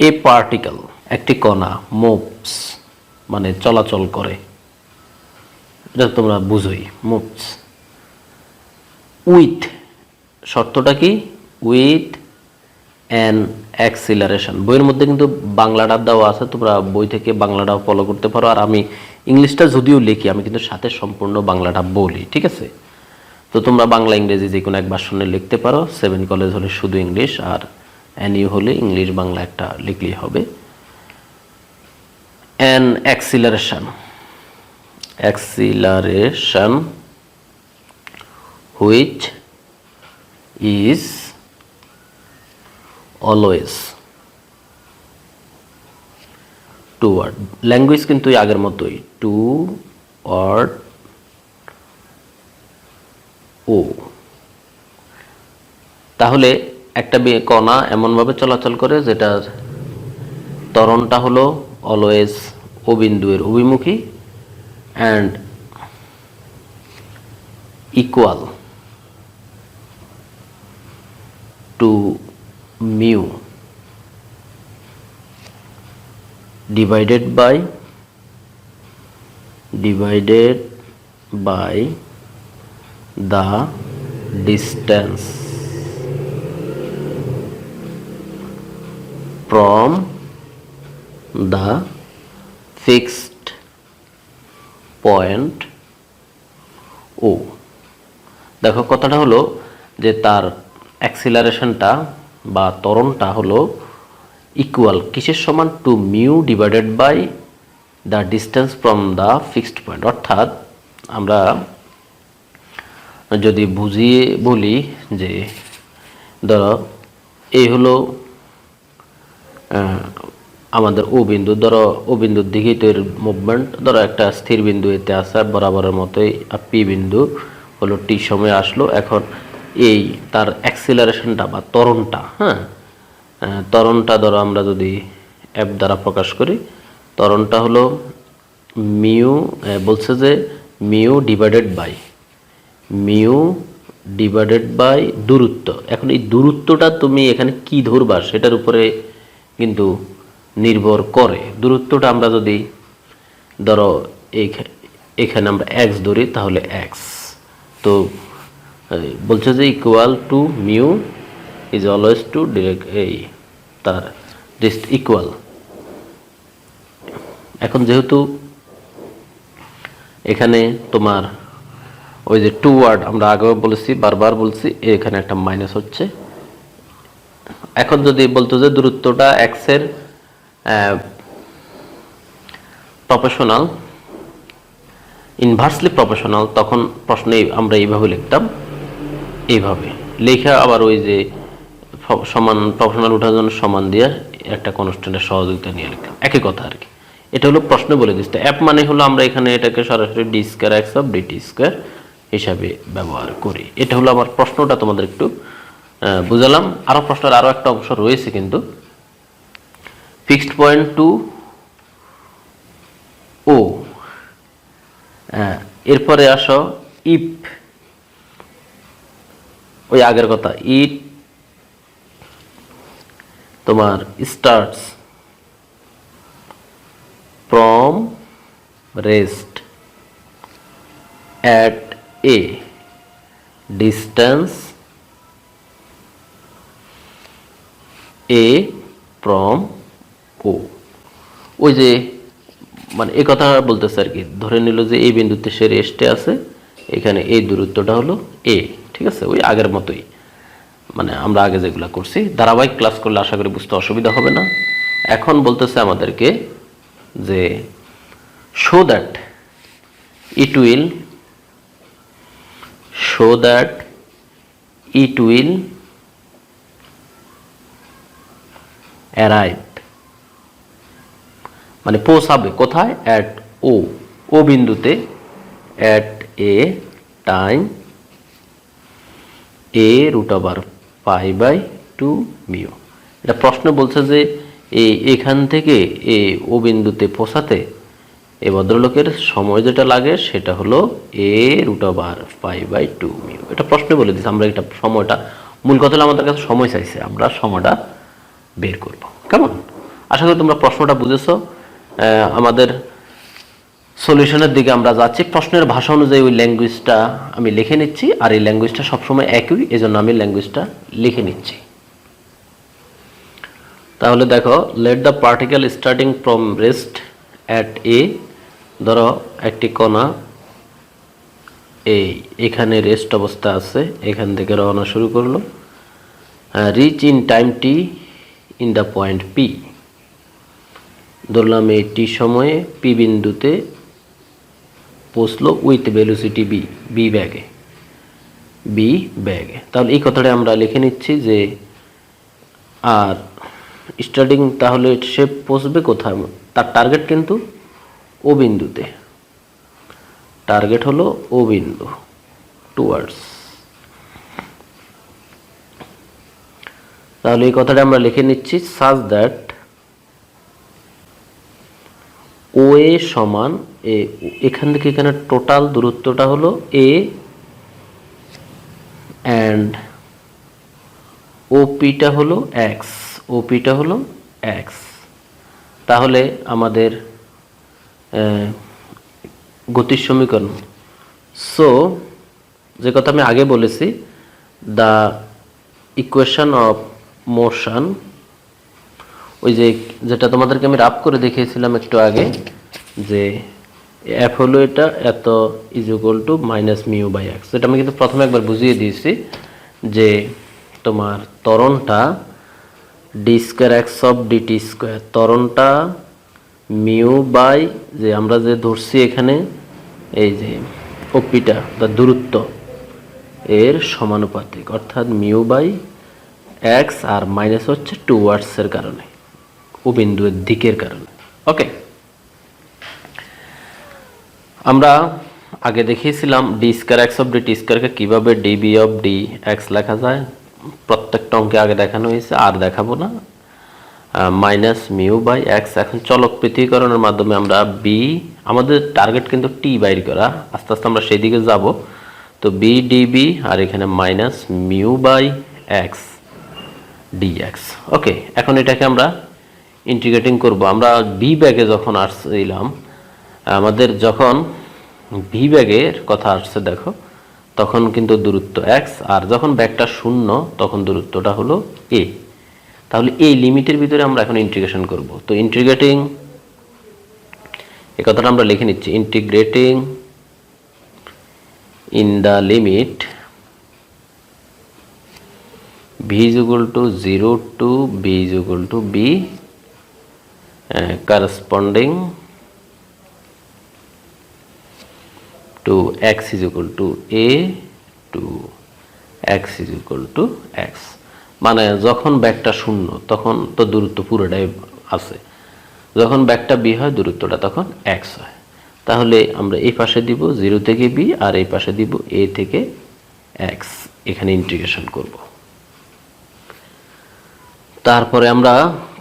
এ particle একটি কণা moves মানে চলাচল করে। এটা তোমরা বুঝোই মুভস উইথ শর্তটা কি? উইথ অ্যান অ্যাক্সিলারেশন বইয়ের মধ্যে কিন্তু বাংলাটা দেওয়া আছে, তোমরা বই থেকে বাংলাটাও ফলো করতে পারো। আর আমি ইংলিশটা যদিও লিখি, আমি কিন্তু সাথে সম্পূর্ণ বাংলাটা বলি, ঠিক আছে? তো তোমরা বাংলা, ইংরেজি যে কোনো এক ভাষণে লিখতে পারো। সেভেন কলেজ হলে শুধু ইংলিশ, আর এনইউ হলে ইংলিশ বাংলা একটা লিখলেই হবে। An acceleration acceleration which is always toward language কিন্তু আগের মতোই। টু ওয়ার্ড ও তাহলে একটা কণা এমনভাবে চলাচল করে যেটার ত্বরণটা হলো অলওয়েজ ও অভিমুখী and equal to mu divided by divided by the distance. From the fixed point O. দেখো, কথাটা হলো যে তার অ্যাক্সিলারেশনটা বা ত্বরণটা হলো ইকুয়াল কিসের সমান? To mu divided by the distance from the fixed point অর্থাৎ আমরা যদি বুঝিয়ে বলি যে ধরো, এই হলো আমাদের ও বিন্দু, ধরো ও বিন্দুর দিকেই তো এর মুভমেন্ট ধরো একটা স্থির বিন্দু এতে আর বরাবরের মতোই পি বিন্দু হলো টি সময় আসলো। এখন এই তার অ্যাক্সিলারেশনটা বা তরণটা হ্যাঁ তরণটা ধরো আমরা যদি অ্যাপ দ্বারা প্রকাশ করি তরণটা হলো মিউ বলছে যে mu divided by mu divided by দূরত্ব। এখন এই দূরত্বটা তুমি এখানে কি ধরবা? সেটার উপরে কিন্তু নির্ভর করে। দূরত্বটা আমরা যদি ধরো এখানে আমরা এক্স ধরি, তাহলে এক্স তো বলছে যে equal to mu is always to direct এই তার জাস্ট ইকুয়াল এখন যেহেতু এখানে তোমার ওই যে টু ওয়ার্ড আমরা আগেও বলেছি, বারবার বলছি, এখানে একটা মাইনাস হচ্ছে। এখন যদি বলতো যে দূরত্বটা এক্সের প্রফেশনাল ইনভার্সলি প্রফেশনাল তখন প্রশ্নে আমরা এইভাবে লিখতাম, এইভাবে। লেখা আবার ওই যে সমান প্রফেশনাল ওঠার জন্য সমান দিয়ে একটা কনস্ট্যান্টের সহযোগিতা নিয়ে লিখতাম। একই কথা আর কি। এটা হলো প্রশ্ন বলে দিচ্ছে অ্যাপ মানে হলো আমরা এখানে এটাকে সরাসরি D square X of D T square হিসাবে ব্যবহার করি। এটা হলো আমার প্রশ্নটা তোমাদের একটু বুঝালাম। আরও প্রশ্নের আরও একটা অংশ রয়েছে কিন্তু। ফিক্সড পয়েন্ট টু ও এরপরে আসো ইপ ওই আগের কথা ইট তোমার starts from rest at A distance A from O ওই যে মানে এই কথা বলতেছে আর কি, ধরে নিল যে এই বিন্দুতে সে রেস্টে আছে, এখানে এই দূরত্বটা হলো এ ঠিক আছে? ওই আগের মতোই। মানে আমরা আগে যেগুলো করছি, ধারাবাহিক ক্লাস করলে আশা করি বুঝতে অসুবিধা হবে না। এখন বলতেছে আমাদেরকে যে show that it will show that it will arrive মানে পৌঁছাবে কোথায়? অ্যাট ও ও বিন্দুতে at a time A root over pi by two mu এটা প্রশ্ন বলছে যে এই এখান থেকে এ ও বিন্দুতে পৌঁছাতে এ ভদ্রলোকের সময় যেটা লাগে সেটা হলো A root over pi by two mu এটা প্রশ্ন বলে দিচ্ছে আমরা এটা সময়টা মূল কথা হলো আমাদের কাছে সময় চাইছে, আমরা সময়টা বের করব। কেমন? আশা করি তোমরা প্রশ্নটা বুঝেছ। আমাদের সলিউশনের দিকে আমরা যাচ্ছি। প্রশ্নের ভাষা অনুযায়ী ওই ল্যাঙ্গুয়েজটা আমি লিখে নিচ্ছি, আর এই ল্যাঙ্গুয়েজটা সবসময় একই এই জন্য আমি ল্যাঙ্গুয়েজটা লিখে নিচ্ছি। তাহলে দেখো let the particle starting from rest at A ধরো একটি কণা এই এখানে রেস্ট অবস্থা আছে, এখান থেকে রওনা শুরু করল। Reach in time T in the point P ধরলাম এই সময়ে পি বিন্দুতে পৌঁছলো উইথ ভেলোসিটি বি বি ব্যাগে বি ব্যাগে তাহলে এই কথাটা আমরা লিখে নিচ্ছি যে আর স্টার্টিং তাহলে সে পৌঁছবে কোথায়? তার টার্গেট কিন্তু ও বিন্দুতে। টার্গেট হলো ও বিন্দু টুয়ার্ডস তাহলে এই কথাটা আমরা লিখে নিচ্ছি সাজ দ্যাট ও এ সমান এ এখান থেকে এখানে টোটাল দূরত্বটা হলো এ অ্যান্ড ওপিটা হলো এক্স ওপিটা হলো এক্স তাহলে আমাদের গতির সমীকরণ। সো যে কথা আমি আগে বলেছি দ্য ইকুয়েশন অফ মোশন। ওই যে যেটা তোমাদেরকে আমি রাপ করে দেখিয়েছিলাম একটু আগে, যে এফ হলো এটা, এত is equal to minus mu by X এটা আমি কিন্তু প্রথমে একবার বুঝিয়ে দিয়েছি যে তোমার তরণটা D square X of D T square তরণটা mu by যে আমরা যে ধরছি এখানে, এই যে ওপিটা বা দূরত্ব, এর সমানুপাতিক। অর্থাৎ মিউ বাই এক্স আর মাইনাস হচ্ছে টু ওয়ার্ডসের কারণে, ও বিন্দুর দিকের কারণে। ওকে। আমরা আগে দেখিয়েছিলাম D square X of D T স্কোয়ারকে কীভাবে ডিবি অফ ডি এক্স লেখা যায়। প্রত্যেকটা অঙ্কে আগে দেখানো হয়েছে, আর দেখাবো না। মাইনাস মিউ বাই এক্স এখন চলক পৃথকীকরণের মাধ্যমে আমরা বি আমাদের টার্গেট কিন্তু টি বাইর করা। আস্তে আস্তে আমরা সেই দিকে যাব। তো বি ডিবি আর এখানে minus mu by X D X okay এখন এটাকে আমরা ইন্টিগ্রেটিং করব। আমরা বি ব্যাগে যখন আসছিলাম আমাদের যখন ভি ব্যাগের কথা আসছে, দেখো, তখন কিন্তু দূরত্ব এক্স আর যখন ব্যাগটা শূন্য, তখন দূরত্বটা হলো এ তাহলে এই লিমিটের ভিতরে আমরা এখন ইন্টিগ্রেশন করব। তো ইন্টিগ্রেটিং এই কথাটা আমরা লিখে নিচ্ছি integrating in the limit v is equal to 0 to b is equal to b uh, corresponding to x is equal to a to x is equal to x. মানে যখন ব্যাগটা শূন্য তখন তো দূরত্ব পুরোটাই আছে। যখন ব্যাগটা বি হয় দূরত্বটা তখন এক্স হয়। তাহলে আমরা এই পাশে দিব জিরো থেকে বি আর এই পাশে দিব এ থেকে এক্স এখানে ইন্টিগ্রেশন করব। তারপরে আমরা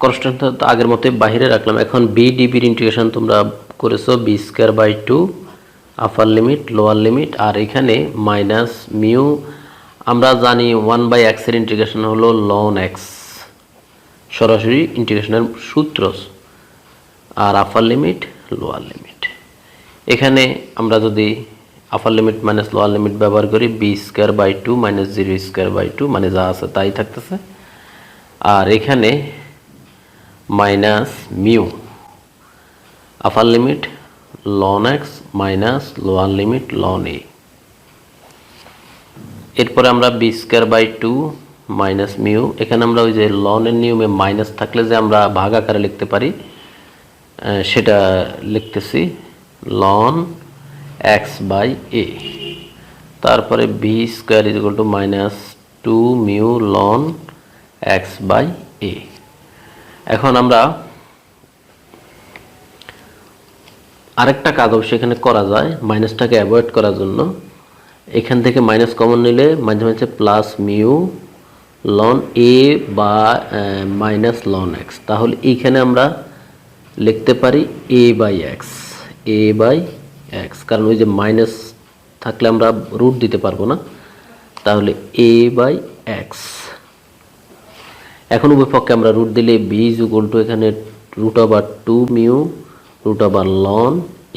কনস্ট্যান্ট আগের মতোই বাইরে রাখলাম। এখন বি ডিবির ইন্টিগ্রেশন তোমরা করেছ B square by two upper limit lower limit আর এখানে মাইনাস মিউ আমরা জানি ওয়ান বাই এক্সের ইন্টিগ্রেশন হলো লন এক্স সরাসরি ইন্টিগ্রেশনের সূত্র, আর আপার লিমিট লোয়ার লিমিট এখানে আমরা যদি upper limit minus lower limit ব্যবহার করি V square by two minus zero square by two মানে যা আছে তাই থাকতেছে। আর এখানে minus mu. Upper limit ln X minus lower limit ln A এরপরে আমরা B square by two minus mu. এখানে আমরা ওই যে লনের নিয়মে মাইনাস থাকলে যে আমরা ভাগ আকারে লিখতে পারি সেটা লিখতেছি লন এক্স বাই এ তারপরে V square is to minus two mu ln X by A. এখন আমরা আরেকটা কাজ অবশ্যই এখানে করা যায়, মাইনাসটাকে অ্যাভয়েড করার জন্য। এখান থেকে মাইনাস কমন নিলে মাঝে মাঝে প্লাস মিউ লন এ বা মাইনাস লন এক্স তাহলে এইখানে আমরা লিখতে পারি A by X A by X কারণ ওই যে মাইনাস থাকলে আমরা রুট দিতে পারব না। তাহলে এ বাই এক্স এখন উভয় পক্ষে আমরা রুট দিলে বি ইজ ইকুয়াল টু এখানে root over two mu root over ln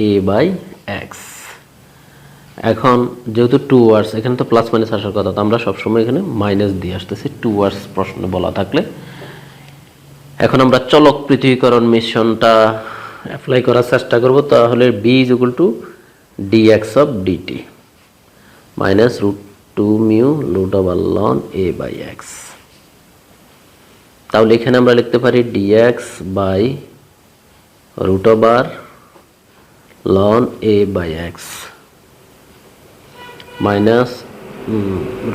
A by X এখন যেহেতু টু ওয়ার্ডস এখানে তো প্লাস মাইনাস আসার কথা, তো আমরা সবসময় এখানে মাইনাস দিয়ে আসতেছি টু ওয়ার্ডস প্রশ্ন বলা থাকলে। এখন আমরা চলক পৃথিবীকরণ মিশনটা অ্যাপ্লাই করার চেষ্টা করব, তাহলে V is equal to D X of D T minus root two mu root over ln A by X তাহলে এখানে আমরা লিখতে পারি D X by root over ln A by X minus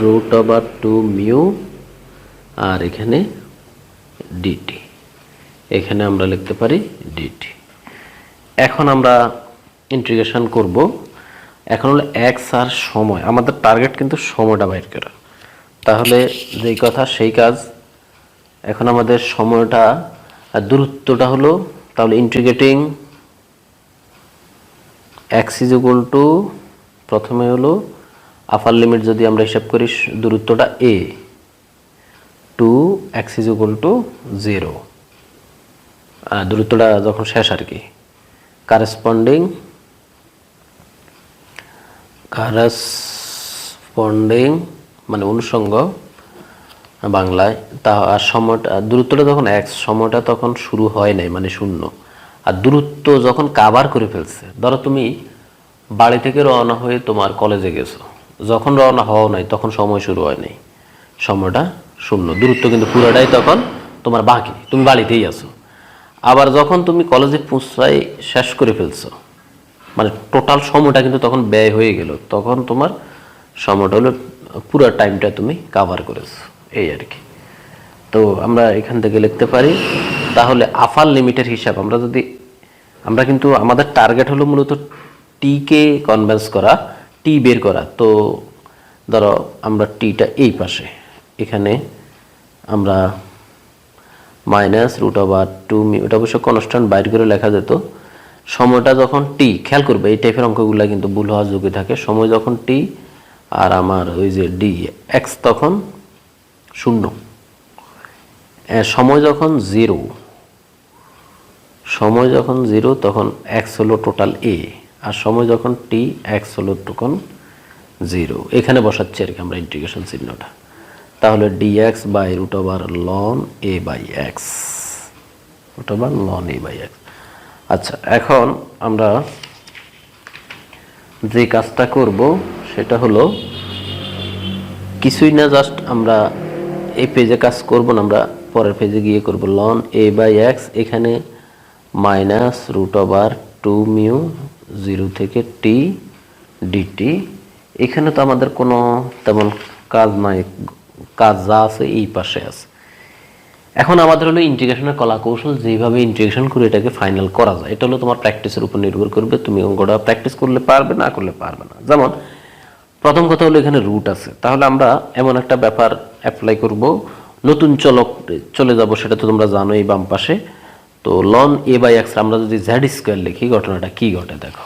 root over two mu আর এখানে DT এখানে আমরা লিখতে পারি ডিটি এখন আমরা ইন্টিগ্রেশন করব। এখন হলো এক্স আর সময়। আমাদের টার্গেট কিন্তু সময়টা বাইর করা। তাহলে যেই কথা, সেই কাজ এখন আমাদের সময়টা দূরত্বটা হলো, তাহলে integrating X is equal to প্রথমে হলো আপার লিমিট যদি আমরা হিসাব করি, দূরত্বটা A to X is equal to zero দূরত্বটা যখন শেষ আর কি। কারেসপন্ডিং কারেসপন্ডিং মানে অনুষঙ্গ বাংলায়, তা আর সময়টা, দূরত্বটা যখন এক, সময়টা তখন শুরু হয় নাই মানে শূন্য। আর দূরত্ব যখন কাবার করে ফেলছে, ধরো তুমি বাড়ি থেকে রওনা হয়ে তোমার কলেজে গেছো। যখন রওনা হওয়া নাই, তখন সময় শুরু হয় নাই। সময়টা শূন্য। দূরত্ব কিন্তু পুরোটাই তখন তোমার বাকি তুমি বাড়িতেই আছো। আবার যখন তুমি কলেজে পৌঁছাই শেষ করে ফেলছো মানে টোটাল সময়টা কিন্তু তখন ব্যয় হয়ে গেল, তখন তোমার সময়টা হলো পুরো টাইমটা তুমি কাভার করেছ। এই আর কি। তো আমরা এখান থেকে লিখতে পারি, তাহলে আফার লিমিটের হিসাব, আমরা যদি, আমরা কিন্তু আমাদের টার্গেট হলো মূলত টিকে কনভেন্স করা টি বের করা। তো ধরো আমরা টিটা এই পাশে, এখানে আমরা minus root over two mu ওটা অবশ্য কনস্ট্যান্ট বাইর করে লেখা যেত। সময়টা যখন টি খেয়াল করবে, এই টাইপের অঙ্কগুলো কিন্তু ভুল হওয়ার যোগ্য থাকে। সময় যখন টি আর আমার ওই যে ডি এক্স তখন শূন্য। সময় যখন জিরো, সময় যখন জিরো, তখন এক্স হলো টোটাল এ আর সময় যখন টি এক্স হলো তখন জিরো এখানে বসাচ্ছি আর কি আমরা ইন্টিগ্রেশন চিহ্নটা। তাহলে D X by root over ln A by X root over ln A by X আচ্ছা এখন আমরা যে কাজটা করব, সেটা হলো কিছুই না জাস্ট আমরা এই পেজে কাজ করব না, আমরা পরের পেজে গিয়ে করব। লন এ বাই এক্স এখানে minus root over two mu zero থেকে টি ডিটি এখানে তো আমাদের কোনো তেমন কাজ নাই, কাজ যা আছে এই পাশে আছে। এখন আমাদের হলো ইন্টিগ্রেশনের কলা কৌশল যেভাবে ইন্টিগ্রেশন করে এটাকে ফাইনাল করা যায়, এটা হলো তোমার প্র্যাকটিসের উপর নির্ভর করবে, তুমি অঙ্কটা প্র্যাকটিস করলে পারবে, না করলে পারবে না। যেমন প্রথম কথা হলো এখানে রুট আছে। তাহলে আমরা এমন একটা ব্যাপার অ্যাপ্লাই করব। নতুন চলক চলে যাব, সেটা তো তোমরা জানো এই বাম পাশে। তো লন এ বাই এক্স আমরা যদি জ্যাড স্কোয়ার লিখি, ঘটনাটা কি ঘটে দেখো।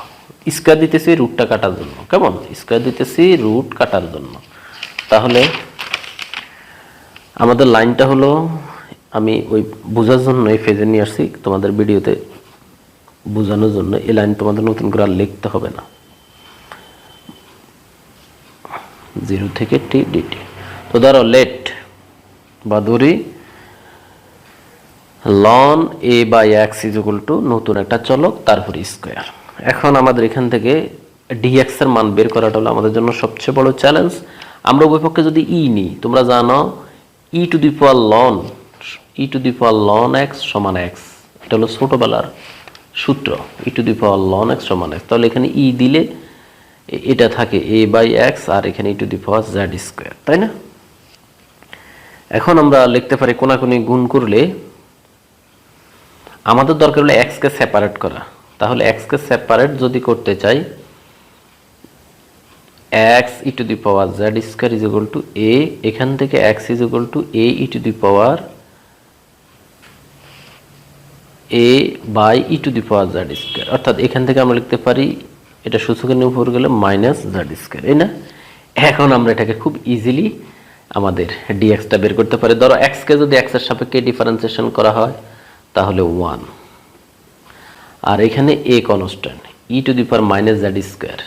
স্কোয়ার দিতেছি রুটটা কাটার জন্য। কেমন? স্কোয়ার দিতেছি রুট কাটার জন্য। তাহলে আমাদের লাইনটা হলো, আমি ওই বোঝার জন্য এই ফেজে নিয়ে আসছি। তোমাদের ভিডিওতে বোঝানোর জন্য এই লাইন তোমাদের নতুন করে আর লিখতে হবে না। জিরো থেকে টি ডিটি। তো ধরো লেট বা ধরি ln A by X is equal to নতুন একটা চলক, তারপর স্কোয়ার এখন আমাদের এখান থেকে ডিএক্স এর মান বের করাটা হলো আমাদের জন্য সবচেয়ে বড় চ্যালেঞ্জ আমরা উভয়পক্ষে যদি ই নিই, তোমরা জানো E to the power ln E to the power ln X সমান এক্স এটা হলো ছোটবেলার সূত্র E to the power ln X সমান এক্স তাহলে এখানে ই দিলে এ- এটা থাকে এ বাই এক্স আর এখানে to the power Z square তাই না? এখন আমরা লিখতে পারি কোনাকুনি গুণ করলে আমাদের দরকার হলো এক্সকে সেপারেট করা। তাহলে এক্সকে সেপারেট যদি করতে চাই X E to the power Z square is equal to A এখান থেকে X is equal to A E to the power A by E to the power Z square অর্থাৎ এখান থেকে আমরা লিখতে পারি এটা সূচকের উপর গেলে মাইনাস জেড স্কোয়ার এই না? এখন আমরা এটাকে খুব ইজিলি আমাদের ডিএক্সটা বের করতে পারি। ধরো এক্সকে যদি এক্সের সাপেক্ষে ডিফারেন্সিয়েশন করা হয়, তাহলে ওয়ান আর এখানে A constant E to the power minus Z square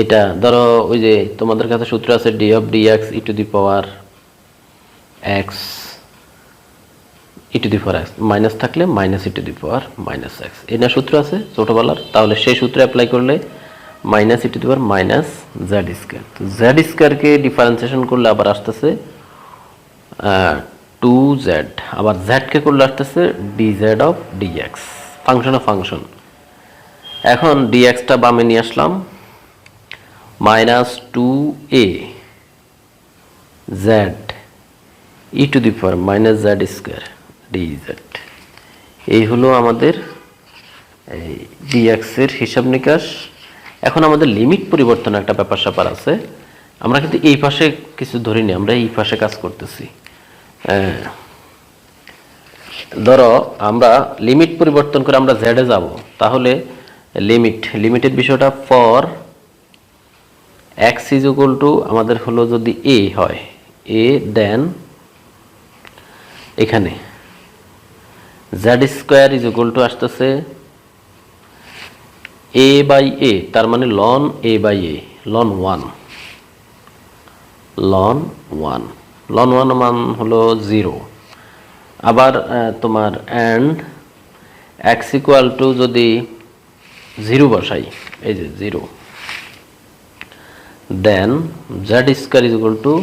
এটা ধরো ওই যে তোমাদের কাছে সূত্র আছে D of D X E to the power X E to the power X minus থাকলে minus E to the power minus X এই না সূত্র আছে ছোটোবেলার। তাহলে সেই সূত্রে অ্যাপ্লাই করলে minus E to the power minus Z square তো জেড স্কোয়ারকে ডিফারেন্সিয়েশন করলে আবার আসতেছে টু জেড আবার জেডকে করলে আসতেছে D Z of D X function of function এখন ডিএক্সটা বামে নিয়ে আসলাম। Minus two A Z E to the power minus Z square Z এই হলো আমাদের, এই ডিএক্সের হিসাব নিকাশ। এখন আমাদের লিমিট পরিবর্তন একটা ব্যাপার স্যাপার আছে। আমরা কিন্তু এই পাশে কিছু ধরিনি, আমরা এই পাশে কাজ করতেছি। ধরো আমরা লিমিট পরিবর্তন করে আমরা জেডে যাব, তাহলে লিমিট লিমিটের বিষয়টা for X is equal to আমাদের হলো যদি এ হয় এ দেন এখানে। Z square is equal to আসতেছে এ বাই এ তার মানে ln A by A ln one ln one ln one মান হলো জিরো আবার তোমার অ্যান্ড এক্স ইকুয়াল টু যদি জিরো বসাই, এই যে zero then Z square is equal to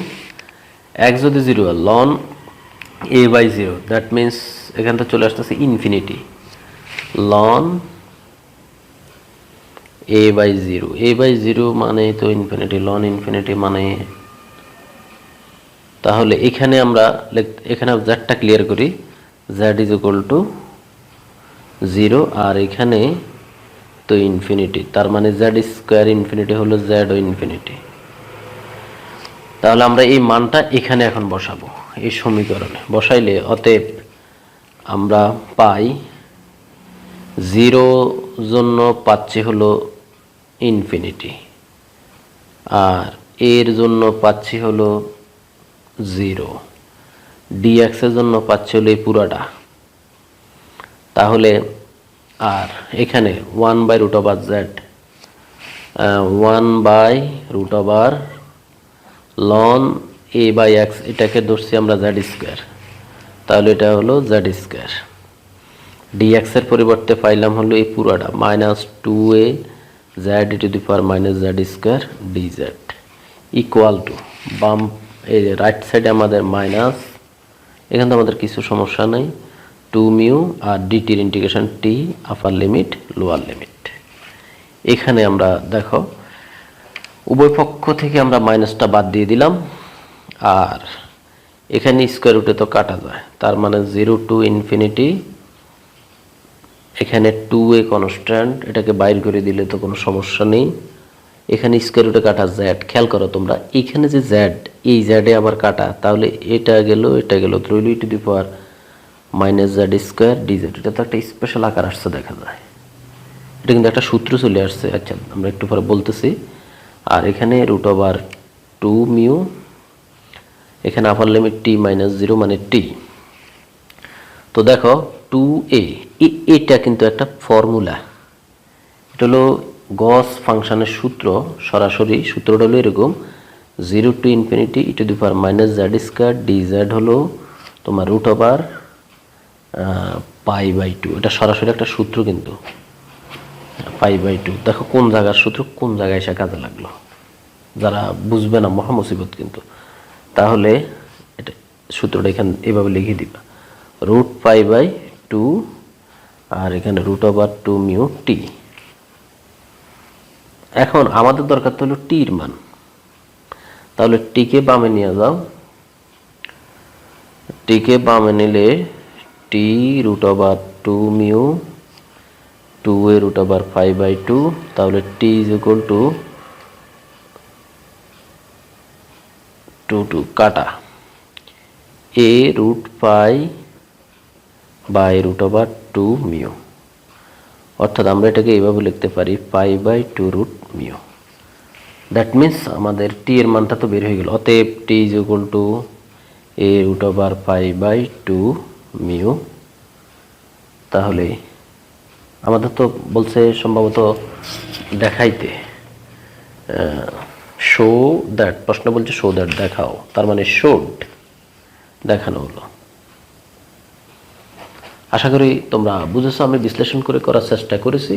X যদি zero ln A by zero that means এখান থেকে চলে আসতেছে infinity ln A by zero A by zero মানে তো ইনফিনিটি লন ইনফিনিটি মানে তাহলে এখানে আমরা এখানে জেডটা ক্লিয়ার করি Z is equal to zero আর এখানে তো ইনফিনিটি তার মানে জেড স্কোয়ার ইনফিনিটি হলো জ্যাড ও ইনফিনিটি তাহলে আমরা এই মানটা এখানে এখন বসাবো, এই সমীকরণে। বসাইলে অতএব আমরা পাই জিরো জন্য পাচ্ছি হলো ইনফিনিটি। আর এর জন্য পাচ্ছি হলো জিরো। ডিএক্সের জন্য পাচ্ছি হলো এই পুরাটা। তাহলে আর এখানে one by root over Z one by root over ln A by X এটাকে ধরছি আমরা জেড স্কোয়ার তাহলে এটা হলো জেড স্কোয়ার ডিএক্সের পরিবর্তে পাইলাম হলো এই পুরাটা minus two A Z to the power minus Z square D Z equal to বাম, এই রাইট সাইডে আমাদের মাইনাস এখানে তো আমাদের কিছু সমস্যা নেই। টু মিউ আর ডিটির integration T upper limit lower limit এখানে আমরা দেখো, উভয় পক্ষ থেকে আমরা মাইনাসটা বাদ দিয়ে দিলাম, আর এখানে স্কোয়ার রুটে তো কাটা যায়। তার মানে জিরো টু ইনফিনিটি এখানে টু এ কনস্ট্যান্ট এটাকে বাইর করে দিলে তো কোনো সমস্যা নেই। এখানে স্কোয়ার রুটে কাটা জ্যাড খেয়াল করো তোমরা, এখানে যে জ্যাড এই জ্যাডে আবার কাটা, তাহলে এটা গেল এটা গেল রইল to the power minus Z square D Z এটা তো একটা স্পেশাল আকার আসছে, দেখা যায়। এটা কিন্তু একটা সূত্র চলে আসছে। আচ্ছা আমরা একটু পরে বলতেছি। আর এখানে রুট ওভার টু মিউ এখানে upper limit T minus zero মানে টি তো দেখো টু এ, এটা কিন্তু একটা ফর্মুলা এটা হলো গস ফাংশনের সূত্র, সরাসরি সূত্রটা হলো এরকম zero to infinity E to the power minus Z square D Z হলো তোমার root over pi by two এটা সরাসরি একটা সূত্র কিন্তু পাই বাই টু দেখো কোন জায়গার সূত্র কোন জায়গায় এসে কাজে লাগল। যারা বুঝবে না, মহা মুসিবত কিন্তু। তাহলে এটা সূত্রটা এখানে এভাবে লিখে দিবা। রুট পাই বাই টু, আর এখানে root over two mu T. এখন আমাদের দরকার তো হলো টির মান। তাহলে টিকে বামে নিয়ে যাও। টিকে বামে নিলে T root over two mu, two a root over five by two, তাহলে T is equal to two two, কাটা। A root pi by root over two mu অর্থাৎ আমরা এটাকে এইভাবে লিখতে পারি pi by two root mu that means আমাদের টি এর মানটা তো বের হয়ে গেল। অতএব T is equal to a root over pi by two mu তাহলে আমাদের তো বলছে সম্ভবত দেখাইতে। শো দ্যাট প্রশ্ন বলছে শো দ্যাট দেখাও। তার মানে শোড দেখানো হলো। আশা করি তোমরা বুঝেছ, আমি বিশ্লেষণ করে করার চেষ্টা করেছি।